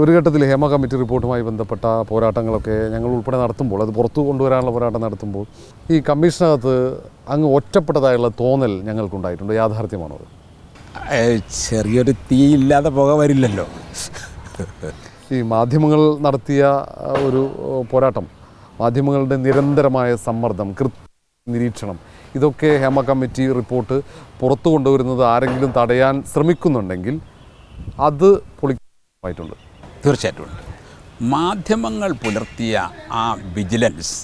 ഒരു ഘട്ടത്തിൽ ഹേമ കമ്മിറ്റി റിപ്പോർട്ടുമായി ബന്ധപ്പെട്ട പോരാട്ടങ്ങളൊക്കെ ഞങ്ങൾ ഉൾപ്പെടെ നടത്തുമ്പോൾ അത് പുറത്തു കൊണ്ടുവരാനുള്ള പോരാട്ടം നടത്തുമ്പോൾ ഈ കമ്മീഷനകത്ത് അങ്ങ് ഒറ്റപ്പെട്ടതായുള്ള തോന്നൽ ഞങ്ങൾക്കുണ്ടായിട്ടുണ്ട്. യാഥാർത്ഥ്യമാണോ ചെറിയൊരു തീ ഇല്ലാതെ പുക വരില്ലല്ലോ. ഈ മാധ്യമങ്ങൾ നടത്തിയ ഒരു പോരാട്ടം മാധ്യമങ്ങളുടെ നിരന്തരമായ സമ്മർദ്ദം കൃത്യ നിരീക്ഷണം ഇതൊക്കെ ഹേമ കമ്മിറ്റി റിപ്പോർട്ട് പുറത്തു കൊണ്ടുവരുന്നത് ആരെങ്കിലും തടയാൻ ശ്രമിക്കുന്നുണ്ടെങ്കിൽ അത് പൊളിക്കായിട്ടുണ്ട് തീർച്ചയായിട്ടും ഉണ്ട്. മാധ്യമങ്ങൾ പുലർത്തിയ ആ വിജിലൻസ്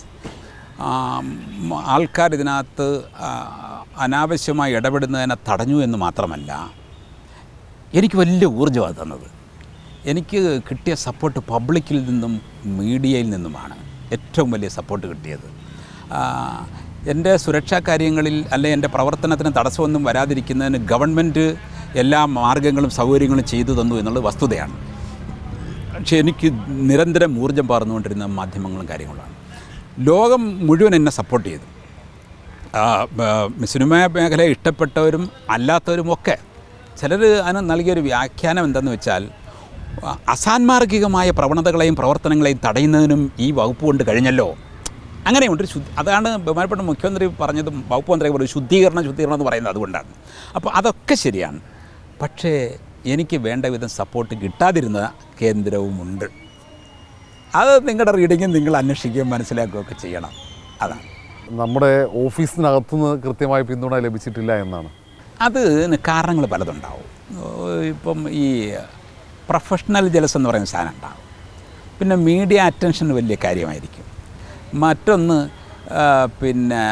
ആൾക്കാർ ഇതിനകത്ത് അനാവശ്യമായി ഇടപെടുന്നതിനെ തടഞ്ഞു എന്ന് മാത്രമല്ല എനിക്ക് വലിയ ഊർജമാണ് തന്നത്. എനിക്ക് കിട്ടിയ സപ്പോർട്ട് പബ്ലിക്കിൽ നിന്നും മീഡിയയിൽ നിന്നുമാണ് ഏറ്റവും വലിയ സപ്പോർട്ട് കിട്ടിയത്. എന്റെ സുരക്ഷാ കാര്യങ്ങളിൽ അല്ലെ എന്റെ പ്രവർത്തനത്തിന് തടസ്സമൊന്നും വരാതിരിക്കുന്നതിന് ഗവൺമെന്റ് എല്ലാ മാർഗങ്ങളും സൗകര്യങ്ങളും ചെയ്തു തന്നു എന്നുള്ളത് വസ്തുതയാണ്. പക്ഷേ എനിക്ക് നിരന്തരം ഊർജം പറഞ്ഞുകൊണ്ടിരുന്ന മാധ്യമങ്ങളും കാര്യങ്ങളാണ് ലോകം മുഴുവൻ എന്നെ സപ്പോർട്ട് ചെയ്തു. സിനിമ മേഖല ഇഷ്ടപ്പെട്ടവരും അല്ലാത്തവരുമൊക്കെ ചിലർ അതിന് നൽകിയൊരു വ്യാഖ്യാനം എന്തെന്ന് വെച്ചാൽ അസാൻമാർഗികമായ പ്രവണതകളെയും പ്രവർത്തനങ്ങളെയും തടയുന്നതിനും ഈ വകുപ്പ് കൊണ്ട് കഴിഞ്ഞല്ലോ. അങ്ങനെയുണ്ട്. ശുദ്ധി അതാണ് ബഹുമാനപ്പെട്ട മുഖ്യമന്ത്രി പറഞ്ഞതും വകുപ്പ് മന്ത്രി പറഞ്ഞു ശുദ്ധീകരണം ശുദ്ധീകരണം എന്ന് പറയുന്നത് അതുകൊണ്ടാണ്. അപ്പോൾ അതൊക്കെ ശരിയാണ്. പക്ഷേ എനിക്ക് വേണ്ട വിധം സപ്പോർട്ട് കിട്ടാതിരുന്ന കേന്ദ്രവുമുണ്ട്. അത് നിങ്ങളുടെ റീഡിങ്ങും നിങ്ങൾ അന്വേഷിക്കുകയും മനസ്സിലാക്കുകയൊക്കെ ചെയ്യണം. അതാണ്. നമ്മുടെ ഓഫീസിനകത്തുനിന്ന് കൃത്യമായി പിന്തുണ ലഭിച്ചിട്ടില്ല എന്നാണ്. അത് കാരണങ്ങൾ പലതുണ്ടാവും. ഇപ്പം ഈ പ്രൊഫഷണൽ ജലസ് എന്ന് പറയുന്ന സാധനം ഉണ്ടാവും. പിന്നെ മീഡിയ അറ്റൻഷൻ വലിയ കാര്യമായിരിക്കും. മറ്റൊന്ന് പിന്നെ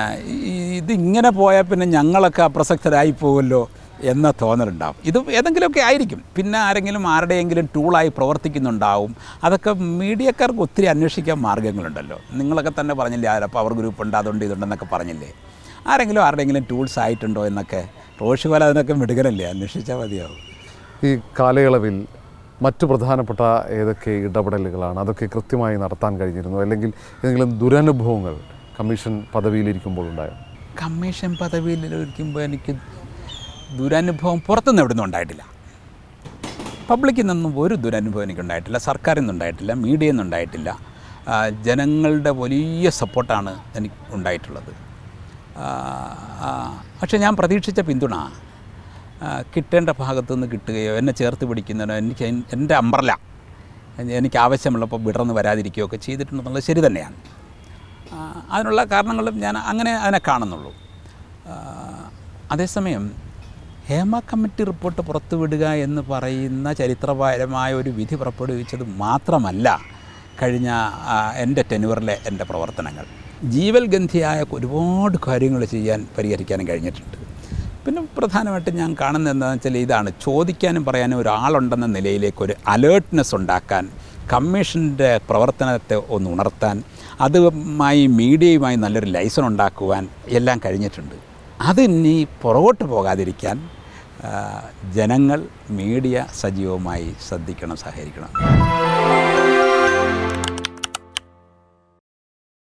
ഇതിങ്ങനെ പോയാൽ പിന്നെ ഞങ്ങളൊക്കെ അപ്രസക്തരായി പോകുമല്ലോ എന്ന തോന്നലുണ്ടാവും. ഇത് ഏതെങ്കിലുമൊക്കെ ആയിരിക്കും. പിന്നെ ആരെങ്കിലും ആരുടെയെങ്കിലും ടൂളായി പ്രവർത്തിക്കുന്നുണ്ടാവും. അതൊക്കെ മീഡിയക്കാർക്ക് ഒത്തിരി അന്വേഷിക്കാൻ മാർഗങ്ങളുണ്ടല്ലോ. നിങ്ങളൊക്കെ തന്നെ പറഞ്ഞില്ലേ ആരാ പവർ ഗ്രൂപ്പ് ഉണ്ട് അതുണ്ട് ഇതുണ്ടെന്നൊക്കെ പറഞ്ഞില്ലേ? ആരെങ്കിലും ആരുടെയെങ്കിലും ടൂൾസ് ആയിട്ടുണ്ടോ എന്നൊക്കെ? റോഷി പോലെ അതിനൊക്കെ മിടുകനല്ലേ അന്വേഷിച്ചാൽ മതിയാവും. ഈ കാലയളവിൽ മറ്റു പ്രധാനപ്പെട്ട ഏതൊക്കെ ഇടപെടലുകളാണ് അതൊക്കെ കൃത്യമായി നടത്താൻ കഴിഞ്ഞിരുന്നു? അല്ലെങ്കിൽ ഏതെങ്കിലും ദുരനുഭവങ്ങൾ കമ്മീഷൻ പദവിയിലിരിക്കുമ്പോൾ ഉണ്ടായോ? കമ്മീഷൻ പദവിയിലിരിക്കുമ്പോൾ എനിക്ക് ദുരനുഭവം പുറത്തുനിന്ന് എവിടെ നിന്നും ഉണ്ടായിട്ടില്ല പബ്ലിക്കിൽ നിന്നും ഒരു ദുരനുഭവം എനിക്കുണ്ടായിട്ടില്ല. സർക്കാരിൽ നിന്നുണ്ടായിട്ടില്ല മീഡിയയിൽ നിന്നുണ്ടായിട്ടില്ല ജനങ്ങളുടെ വലിയ സപ്പോർട്ടാണ് എനിക്ക് ഉണ്ടായിട്ടുള്ളത്. പക്ഷേ ഞാൻ പ്രതീക്ഷിച്ച പിന്തുണ കിട്ടേണ്ട ഭാഗത്തു നിന്ന് കിട്ടുകയോ എന്നെ ചേർത്ത് പിടിക്കുന്നതിനോ എനിക്ക് എൻ- എന്റെ അമ്പ്രല എനിക്ക് ആവശ്യമുള്ളപ്പോൾ വിടർന്ന് വരാതിരിക്കുകയോ ഒക്കെ ചെയ്തിട്ടുണ്ടെന്നുള്ളത് ശരി തന്നെയാണ്. അതിനുള്ള കാരണങ്ങളും ഞാൻ അങ്ങനെ അതിനെ കാണുന്നുള്ളൂ. അതേസമയം ഹേമ കമ്മിറ്റി റിപ്പോർട്ട് പുറത്തുവിടുക എന്ന് പറയുന്ന ചരിത്രപരമായ ഒരു വിധി പുറപ്പെടുവിച്ചത് മാത്രമല്ല കഴിഞ്ഞ എന്റെ ടെനുവറിലെ എന്റെ പ്രവർത്തനങ്ങൾ. ജീവൽ ഗന്ധിയായ ഒരുപാട് കാര്യങ്ങൾ ചെയ്യാൻ പരിഹരിക്കാനും കഴിഞ്ഞിട്ടുണ്ട്. പിന്നെ പ്രധാനമായിട്ടും ഞാൻ കാണുന്നത് എന്താണെന്ന് വെച്ചാൽ ഇതാണ്. ചോദിക്കാനും പറയാനും ഒരാളുണ്ടെന്ന നിലയിലേക്ക് ഒരു അലേർട്ട്നെസ് ഉണ്ടാക്കാൻ കമ്മീഷന്റെ പ്രവർത്തനത്തെ ഒന്ന് ഉണർത്താൻ അതുമായി മീഡിയയുമായി നല്ലൊരു ലൈസൺ ഉണ്ടാക്കുവാൻ എല്ലാം കഴിഞ്ഞിട്ടുണ്ട്. അതിനി പുറകോട്ട് പോകാതിരിക്കാൻ ജനങ്ങൾ മീഡിയ സജീവമായി ശ്രദ്ധിക്കണം സഹകരിക്കണം.